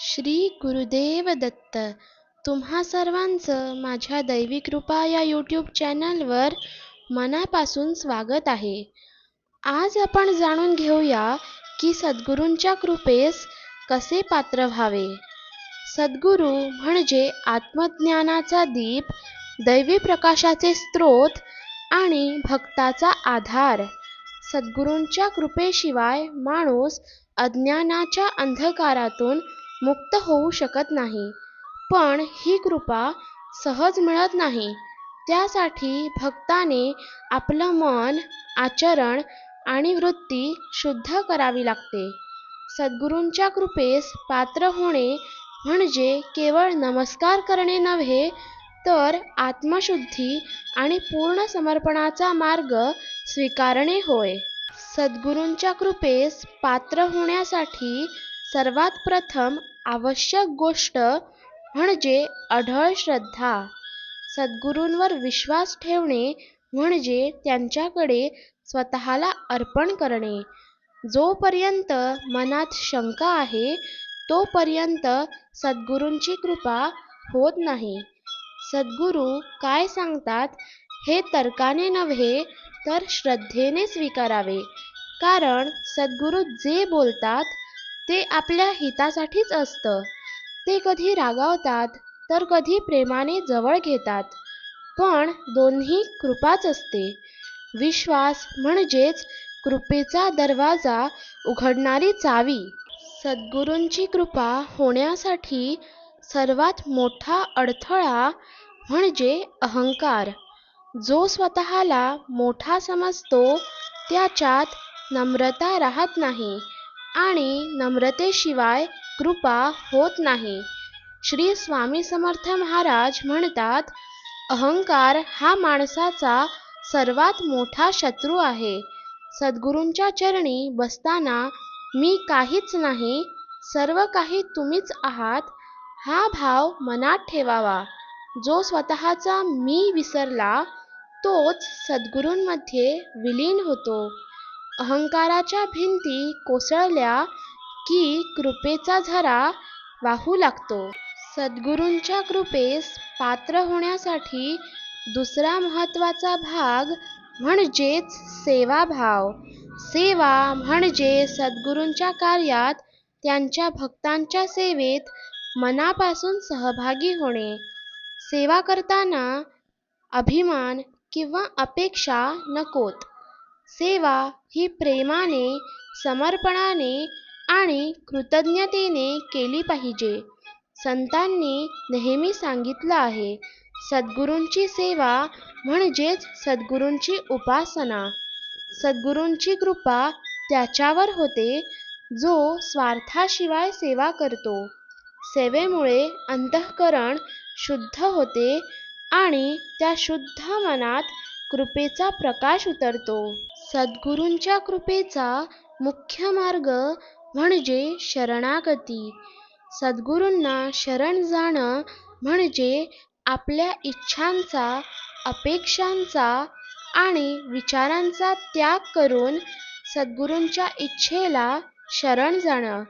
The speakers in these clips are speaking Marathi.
श्री गुरुदेव दत्त तुम्हा सर्वांचं माझ्या दैवी कृपा या यूट्यूब चॅनलवर मनापासून स्वागत आहे. आज आपण जाणून घेऊया की सद्गुरूंच्या कृपेस कसे पात्र व्हावे. सद्गुरू म्हणजे आत्मज्ञानाचा दीप दैवी प्रकाशाचे स्रोत आणि भक्ताचा आधार. सद्गुरूंच्या कृपेशिवाय माणूस अज्ञानाच्या अंधकारातून मुक्त होऊ शकत नाही. पण ही कृपा सहज मिळत नाही. त्यासाठी भक्ताने आपलं मन आचरण आणि वृत्ती शुद्ध करावी लागते. सद्गुरूंच्या कृपेस पात्र होणे म्हणजे केवळ नमस्कार करणे नव्हे तर आत्मशुद्धी आणि पूर्ण समर्पणाचा मार्ग स्वीकारणे होय. सद्गुरूंच्या कृपेस पात्र होण्यासाठी सर्वात प्रथम आवश्यक गोष्ट म्हणजे अढळ श्रद्धा. सद्गुरूंवर विश्वास ठेवणे म्हणजे त्यांच्याकडे स्वतःला अर्पण करणे. जोपर्यंत मनात शंका आहे तोपर्यंत सद्गुरूंची कृपा होत नाही. सद्गुरू काय सांगतात? हे तर्काने नव्हे तर श्रद्धेने स्वीकारावे. कारण सद्गुरू जे बोलतात ते आपल्या हितासाठीच असतं. ते कधी रागावतात तर कधी प्रेमाने जवळ घेतात. पण दोन्ही कृपाच असते. विश्वास म्हणजेच कृपेचा दरवाजा उघडणारी चावी. सद्गुरूंची कृपा होण्यासाठी सर्वात मोठा अडथळा म्हणजे अहंकार. जो स्वतःला मोठा समजतो त्याच्यात नम्रता राहत नाही. आणि नम्रतेशिवाय कृपा होत नाही. श्री स्वामी समर्थ महाराज म्हणतात अहंकार हा माणसाचा सर्वात मोठा शत्रू आहे. सद्गुरूंच्या चरणी बसताना मी काहीच नाही सर्व काही तुम्हीच आहात. हा भाव मनात ठेवावा. जो स्वतःचा मी विसरला तोच सद्गुरूंमध्ये विलीन होतो. अहंकाराच्या भिंती कोसळल्या की कृपेचा झरा वाहू लागतो. सद्गुरूंच्या कृपेस पात्र होण्यासाठी दुसरा महत्त्वाचा भाग म्हणजेच सेवाभाव. सेवा म्हणजे सद्गुरूंच्या कार्यात त्यांच्या भक्तांच्या सेवेत मनापासून सहभागी होणे. सेवा करताना अभिमान किंवा अपेक्षा नकोत. सेवा ही प्रेमाने समर्पणाने आणि कृतज्ञतेने केली पाहिजे. संतांनी नेहमी सांगितलं आहे सद्गुरूंची सेवा म्हणजेच सद्गुरूंची उपासना. सद्गुरूंची कृपा त्याच्यावर होते जो स्वार्थाशिवाय सेवा करतो. सेवेमुळे अंतःकरण शुद्ध होते आणि त्या शुद्ध मनात कृपेचा प्रकाश उतरतो. सद्गुरूंच्या कृपेचा मुख्य मार्ग म्हणजे शरणागती. सद्गुरूंना शरण जाणं म्हणजे आपल्या इच्छांचा अपेक्षांचा आणि विचारांचा त्याग करून सद्गुरूंच्या इच्छेला शरण जाणं.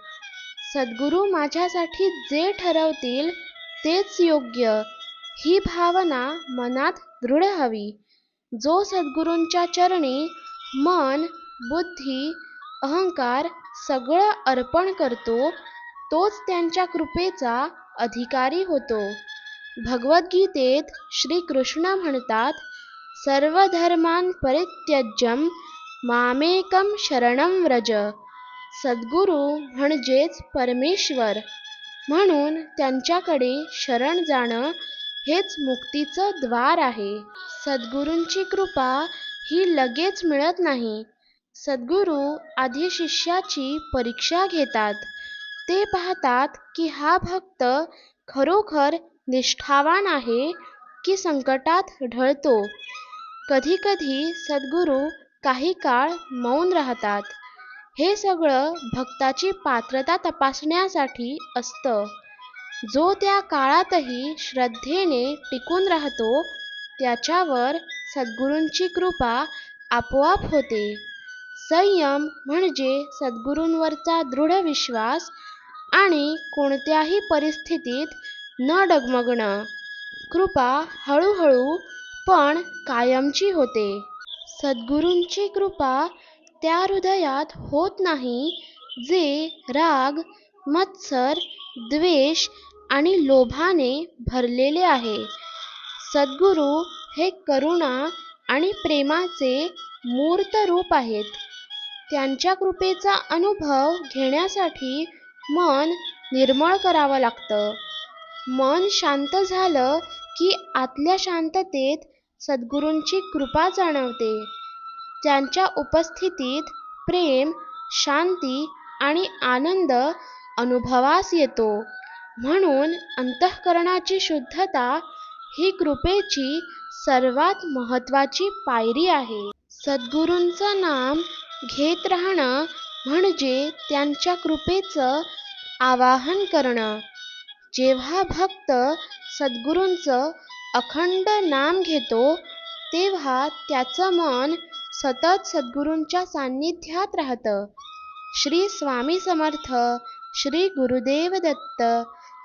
सद्गुरू माझ्यासाठी जे ठरवतील तेच योग्य. ही भावना मनात दृढ हवी. जो सद्गुरूंच्या चरणी मन बुद्धी अहंकार सगळं अर्पण करतो तोच त्यांच्या कृपेचा अधिकारी होतो. भगवद्गीतेत श्रीकृष्ण म्हणतात सर्व धर्मान परित्यज्यम मामेकम शरणम व्रज. सद्गुरू म्हणजेच परमेश्वर. म्हणून त्यांच्याकडे शरण जाणं हेच मुक्तीचं द्वार आहे. सद्गुरूंची कृपा ही लगेच मिळत नाही. सद्गुरू आधी शिष्याची परीक्षा घेतात. ते पाहतात की हा भक्त खरोखर निष्ठावान आहे की संकटात ढळतो. कधीकधी सद्गुरू काही काळ मौन राहतात. हे सगळं भक्ताची पात्रता तपासण्यासाठी असतं. जो त्या काळातही श्रद्धेने टिकून राहतो त्याच्यावर सद्गुरूंची कृपा आपोआप होते. संयम म्हणजे सद्गुरूंवरचा दृढ विश्वास आणि कोणत्याही परिस्थितीत न डगमगणं. कृपा हळूहळू पण कायमची होते. सद्गुरूंची कृपा त्या हृदयात होत नाही जे राग मत्सर द्वेष आणि लोभाने भरलेले आहे. सद्गुरू हे करुणा आणि प्रेमाचे मूर्त रूप आहेत. त्यांच्या कृपेचा अनुभव घेण्यासाठी मन निर्मळ करावं लागतं. मन शांत झालं की आतल्या शांततेत सद्गुरूंची कृपा जाणवते. त्यांच्या उपस्थितीत प्रेम शांती आणि आनंद अनुभवास येतो. म्हणून अंतःकरणाची शुद्धता ही कृपेची सर्वात महत्वाची पायरी आहे. सद्गुरूंचं नाम घेत राहणं म्हणजे त्यांच्या कृपेचं आवाहन करणं. जेव्हा भक्त सद्गुरूंचं अखंड नाम घेतो तेव्हा त्याचं मन सतत सद्गुरूंच्या सान्निध्यात राहतं. श्री स्वामी समर्थ श्री गुरुदेव दत्त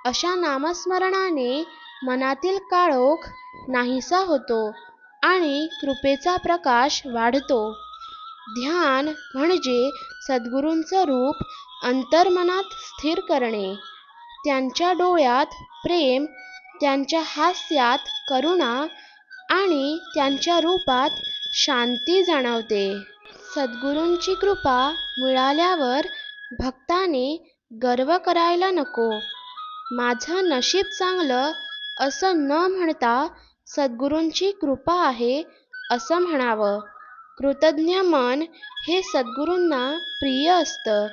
अशा नामस्मरणाने मनातील काळोख नाहीसा होतो आणि कृपेचा प्रकाश वाढतो. ध्यान म्हणजे सद्गुरूंचं रूप अंतर्मनात स्थिर करणे. त्यांच्या डोळ्यात प्रेम त्यांच्या हास्यात करुणा आणि त्यांच्या रूपात शांती जाणवते. सद्गुरूंची कृपा मिळाल्यावर भक्ताने गर्व करायला नको. माझं नशीब चांगलं असं न म्हणता सद्गुरूंची कृपा आहे असं म्हणावं. कृतज्ञ मन हे सद्गुरूंना प्रिय असतं.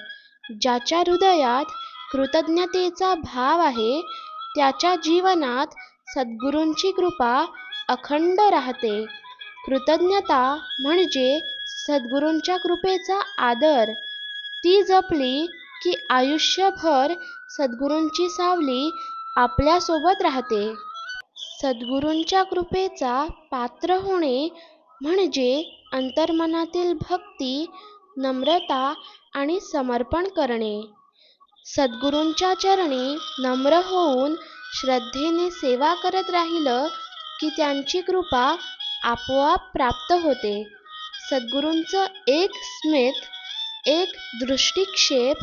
ज्याच्या हृदयात कृतज्ञतेचा भाव आहे त्याच्या जीवनात सद्गुरूंची कृपा अखंड राहते. कृतज्ञता म्हणजे सद्गुरूंच्या कृपेचा आदर. ती जपली की आयुष्यभर सद्गुरूंची सावली आपल्यासोबत राहते. सद्गुरूंच्या कृपेचा पात्र होणे म्हणजे अंतर्मनातील भक्ती नम्रता आणि समर्पण करणे. सद्गुरूंच्या चरणी नम्र होऊन श्रद्धेने सेवा करत राहिलं की त्यांची कृपा आपोआप प्राप्त होते. सद्गुरूंचं एक स्मित एक दृष्टिक्षेप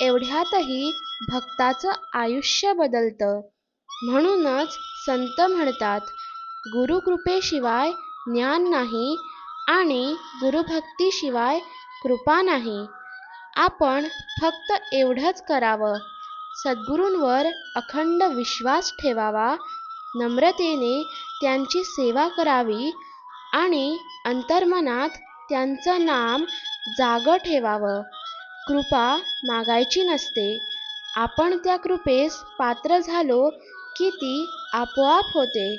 एवढ्यातही भक्ताचं आयुष्य बदलतं. म्हणूनच संत म्हणतात गुरुकृपेशिवाय ज्ञान नाही आणि गुरुभक्तीशिवाय कृपा नाही. आपण फक्त एवढंच करावं. सद्गुरूंवर अखंड विश्वास ठेवावा. नम्रतेने त्यांची सेवा करावी आणि अंतर्मनात त्यांचं नाम जागं ठेवावं. कृपा मागायची नसते. आपण त्या कृपेस पात्र झालो की ती आपोआप होते.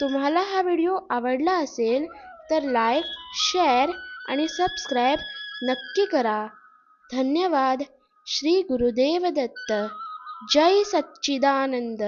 तुम्हाला हा व्हिडिओ आवडला असेल तर लाईक शेअर आणि सबस्क्राईब नक्की करा. धन्यवाद. श्री गुरुदेव दत्त. जय सच्चिदानंद.